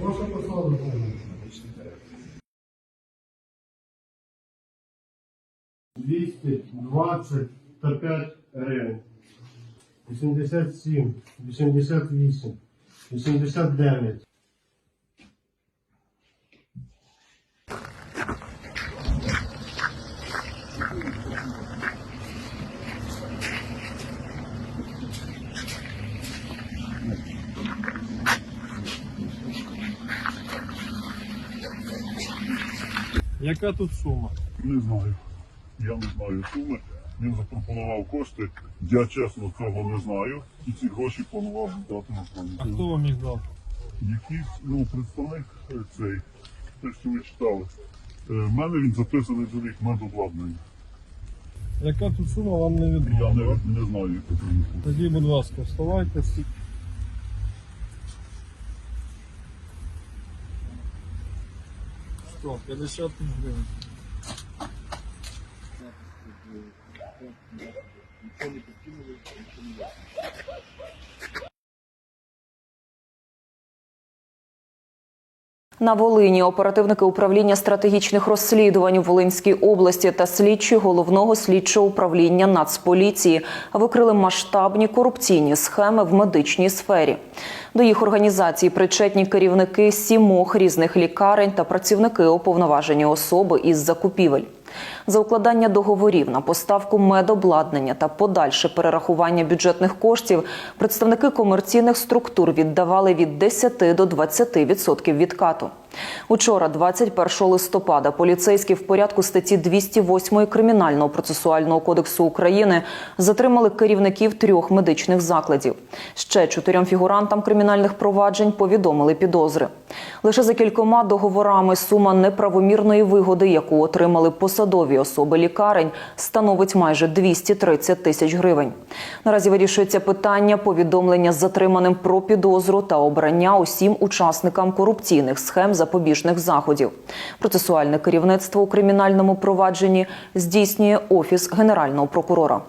Прошу послухати. Двісті двадцять та п'ять гривень. 87, 88, 89. Яка тут сума? Не знаю. Я не знаю суми. Він запропонував кошти. Я чесно цього не знаю. І ці гроші планував дати на плані. А хто вам їх дав? Якийсь ну, представник е, цей, те, що ви читали. Е, В мене він записаний до рік медобладнання. Яка тут сума вам не Я не, не знаю, яку це. Тоді, будь ласка, вставайте, стільки. 100, 50 гривень. Нічого не підкинули, нічого не На Волині оперативники управління стратегічних розслідувань у Волинській області та слідчі головного слідчого управління Нацполіції викрили масштабні корупційні схеми в медичній сфері. До їх організації причетні керівники сімох різних лікарень та працівники уповноважені особи із закупівель. За укладання договорів на поставку медобладнання та подальше перерахування бюджетних коштів представники комерційних структур віддавали від 10 до 20% відкату. Учора, 21 листопада, поліцейські в порядку статті 208 Кримінального процесуального кодексу України затримали керівників трьох медичних закладів. Ще чотирьом фігурантам кримінальних проваджень повідомили підозри. Лише за кількома договорами сума неправомірної вигоди, яку отримали посадові особи лікарень, становить майже 230 тисяч гривень. Наразі вирішується питання повідомлення з затриманим про підозру та обрання усім учасникам корупційних схем запобіжних заходів. Процесуальне керівництво у кримінальному провадженні здійснює офіс генерального прокурора.